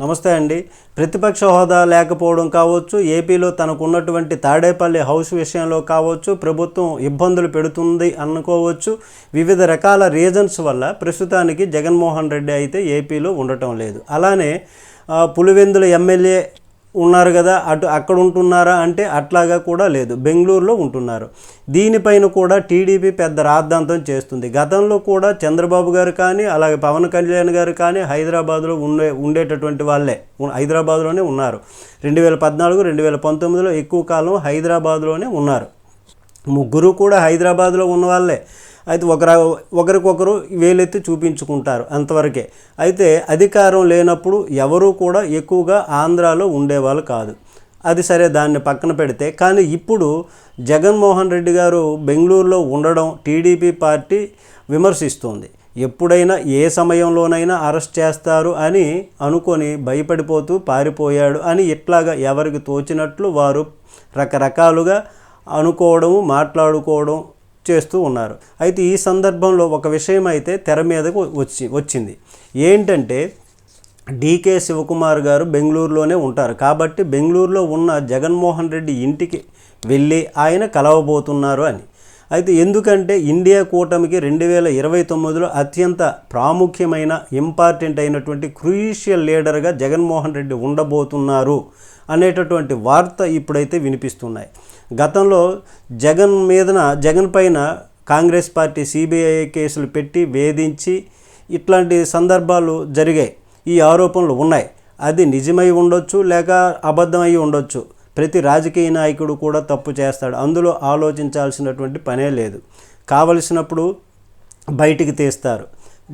నమస్తే అండి. ప్రతిపక్ష హోదా లేకపోవడం కావచ్చు ఏపీలో తనకున్నటువంటి తాడేపల్లి హౌస్ విషయంలో కావచ్చు ప్రభుత్వం ఇబ్బందులు పెడుతుంది అనుకోవచ్చు. వివిధ రకాల రీజన్స్ వల్ల ప్రస్తుతానికి జగన్మోహన్ రెడ్డి అయితే ఏపీలో ఉండటం లేదు. అలానే పులివెందుల ఎమ్మెల్యే ఉన్నారు కదా అటు అక్కడ ఉంటున్నారా అంటే అట్లాగా కూడా లేదు. బెంగళూరులో ఉంటున్నారు. దీనిపైన కూడా టీడీపీ పెద్ద రాద్ధాంతం చేస్తుంది. గతంలో కూడా చంద్రబాబు గారు కానీ అలాగే పవన్ కళ్యాణ్ గారు కానీ హైదరాబాద్లో ఉండే ఉండేటటువంటి వాళ్ళే హైదరాబాద్లోనే ఉన్నారు. రెండు వేల పద్నాలుగు రెండు వేల పంతొమ్మిదిలో ఎక్కువ కాలం హైదరాబాద్లోనే ఉన్నారు. ముగ్గురు కూడా హైదరాబాద్లో ఉన్న వాళ్ళే. అయితే ఒకరు ఒకరికొకరు వేలెత్తి చూపించుకుంటారు అంతవరకే. అయితే అధికారం లేనప్పుడు ఎవరూ కూడా ఎక్కువగా ఆంధ్రాలో ఉండేవాళ్ళు కాదు. అది సరే దాన్ని పక్కన పెడితే. కానీ ఇప్పుడు జగన్మోహన్ రెడ్డి గారు బెంగళూరులో ఉండడం టీడీపీ పార్టీ విమర్శిస్తోంది. ఎప్పుడైనా ఏ సమయంలోనైనా అరెస్ట్ చేస్తారు అని అనుకొని భయపడిపోతూ పారిపోయాడు అని ఇట్లాగా ఎవరికి తోచినట్లు వారు రకరకాలుగా అనుకోవడము మాట్లాడుకోవడం చేస్తూ ఉన్నారు. అయితే ఈ సందర్భంలో ఒక విషయం అయితే తెర మీదకు వచ్చి వచ్చింది. ఏంటంటే డీకే శివకుమార్ గారు బెంగళూరులోనే ఉంటారు. కాబట్టి బెంగళూరులో ఉన్న జగన్మోహన్ రెడ్డి ఇంటికి వెళ్ళి ఆయన కలవబోతున్నారు అని. అయితే ఎందుకంటే ఇండియా కూటమికి రెండు వేల ఇరవై తొమ్మిదిలో అత్యంత ప్రాముఖ్యమైన ఇంపార్టెంట్ అయినటువంటి క్రూషియల్ లీడర్గా జగన్మోహన్ రెడ్డి ఉండబోతున్నారు అనేటటువంటి వార్త ఇప్పుడైతే వినిపిస్తున్నాయి. గతంలో జగన్ మీదన జగన్ పైన కాంగ్రెస్ పార్టీ సిబిఐ కేసులు పెట్టి వేధించి ఇట్లాంటి సందర్భాలు జరిగాయి. ఈ ఆరోపణలు ఉన్నాయి. అది నిజమై ఉండొచ్చు లేక అబద్ధమై ఉండొచ్చు. ప్రతి రాజకీయ నాయకుడు కూడా తప్పు చేస్తాడు. అందులో ఆలోచించాల్సినటువంటి పనే లేదు. కావలసినప్పుడు బయటికి తీస్తారు.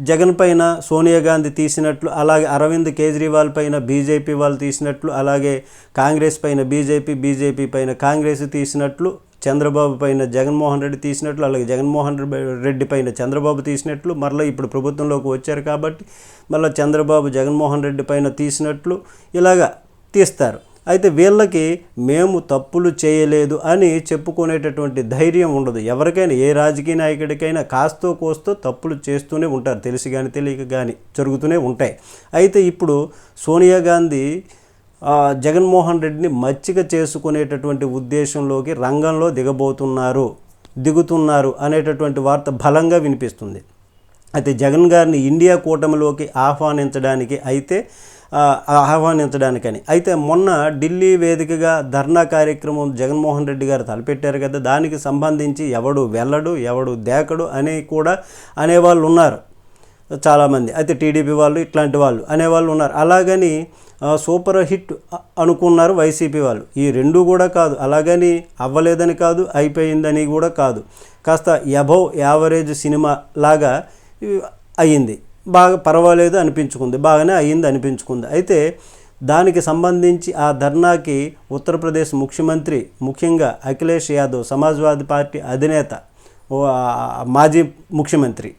జగన్ పైన సోనియా గాంధీ తీసినట్లు అలాగే అరవింద్ కేజ్రీవాల్ పైన బీజేపీ వాళ్ళు తీసినట్లు అలాగే కాంగ్రెస్ పైన బీజేపీ బీజేపీ పైన కాంగ్రెస్ తీసినట్లు చంద్రబాబు పైన జగన్మోహన్ రెడ్డి తీసినట్లు అలాగే జగన్మోహన్ రెడ్డి- రెడ్డి పైన చంద్రబాబు తీసినట్లు మరలా ఇప్పుడు ప్రభుత్వంలోకి వచ్చారు కాబట్టి మళ్ళీ చంద్రబాబు జగన్మోహన్ రెడ్డి పైన తీసినట్లు ఇలాగా తీస్తారు. అయితే వీళ్ళకి మేము తప్పులు చేయలేదు అని చెప్పుకునేటటువంటి ధైర్యం ఉండదు. ఎవరికైనా ఏ రాజకీయ నాయకుడికైనా కాస్తో కోస్తో తప్పులు చేస్తూనే ఉంటారు. తెలిసి కానీ తెలియక కానీ జరుగుతూనే ఉంటాయి. అయితే ఇప్పుడు సోనియా గాంధీ జగన్మోహన్ రెడ్డిని మచ్చిక చేసుకునేటటువంటి ఉద్దేశంలోకి రంగంలో దిగబోతున్నారు దిగుతున్నారు అనేటటువంటి వార్త బలంగా వినిపిస్తుంది. అయితే జగన్ గారిని ఇండియా కూటమిలోకి ఆహ్వానించడానికి అయితే ఆహ్వానించడానికని అయితే మొన్న ఢిల్లీ వేదికగా ధర్నా కార్యక్రమం జగన్మోహన్ రెడ్డి గారు తలపెట్టారు కదా దానికి సంబంధించి ఎవడు వెళ్ళడు ఎవడు దేకడు అని కూడా అనేవాళ్ళు ఉన్నారు చాలామంది. అయితే టీడీపీ వాళ్ళు ఇట్లాంటి వాళ్ళు అనేవాళ్ళు ఉన్నారు. అలాగని సూపర్ హిట్ అనుకున్నారు వైసీపీ వాళ్ళు. ఈ రెండు కూడా కాదు అలాగని అవ్వలేదని కాదు అయిపోయిందని కూడా కాదు. కాస్త ఎబవ్ యావరేజ్ సినిమా లాగా అయ్యింది. బాగా పర్వాలేదు అనిపించుకుంది బాగానే అయ్యింది అనిపించుకుంది. అయితే దానికి సంబంధించి ఆ ధర్నాకి ఉత్తరప్రదేశ్ ముఖ్యమంత్రి ముఖ్యంగా అఖిలేష్ యాదవ్ సమాజ్వాదీ పార్టీ అధినేత మాజీ ముఖ్యమంత్రి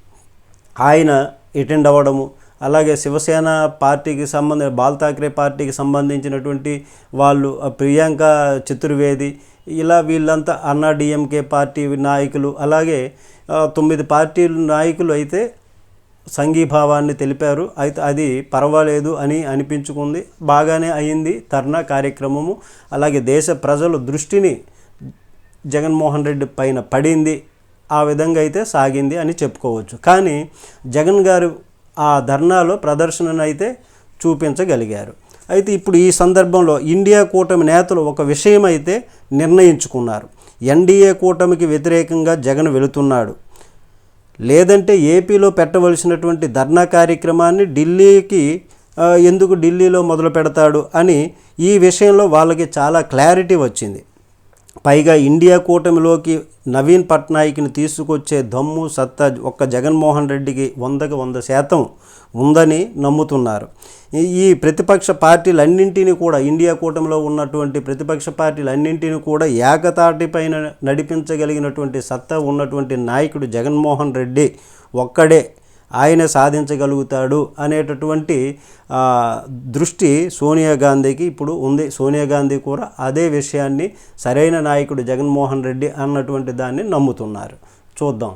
ఆయన అటెండ్ అవ్వడము అలాగే శివసేన పార్టీకి సంబంధ బాల్ ఠాక్రే పార్టీకి సంబంధించినటువంటి వాళ్ళు ప్రియాంక చతుర్వేది ఇలా వీళ్ళంతా అన్నా డిఎంకే పార్టీ నాయకులు అలాగే తొమ్మిది పార్టీలు నాయకులు అయితే సంఘీభావాన్ని తెలిపారు. అయితే అది పర్వాలేదు అని అనిపించుకుంది. బాగానే అయింది ధర్నా కార్యక్రమము. అలాగే దేశ ప్రజల దృష్టిని జగన్మోహన్ రెడ్డి పైన పడింది. ఆ విధంగా అయితే సాగింది అని చెప్పుకోవచ్చు. కానీ జగన్ గారు ఆ ధర్నాలో ప్రదర్శనను అయితే చూపించగలిగారు. అయితే ఇప్పుడు ఈ సందర్భంలో ఇండియా కూటమి నేతలు ఒక విషయం అయితే నిర్ణయించుకున్నారు. ఎన్డీఏ కూటమికి వ్యతిరేకంగా జగన్ వెళుతున్నాడు. లేదంటే ఏపీలో పెట్టవలసినటువంటి ధర్నా కార్యక్రమాన్ని ఢిల్లీకి ఎందుకు ఢిల్లీలో మొదలు పెడతాడు అని ఈ విషయంలో వాళ్ళకి చాలా క్లారిటీ వచ్చింది. పైగా ఇండియా కూటమిలోకి నవీన్ పట్నాయక్ని తీసుకొచ్చే దమ్ము సత్తా ఒక్క జగన్మోహన్ రెడ్డికి వందకి వంద శాతం ఉందని నమ్ముతున్నారు. ఈ- ప్రతిపక్ష పార్టీలన్నింటినీ కూడా ఇండియా కూటమిలో ఉన్నటువంటి ప్రతిపక్ష పార్టీలన్నింటినీ కూడా ఏకతాటిపైన నడిపించగలిగినటువంటి సత్తా ఉన్నటువంటి నాయకుడు జగన్మోహన్ రెడ్డి ఒక్కడే. ఆయన సాధించగలుగుతాడు అనేటటువంటి దృష్టి సోనియా గాంధీకి ఇప్పుడు ఉంది. సోనియా గాంధీ కూడా అదే విషయాన్ని సరైన నాయకుడు జగన్మోహన్ రెడ్డి అన్నటువంటి దాన్ని నమ్ముతున్నారు. చూద్దాం.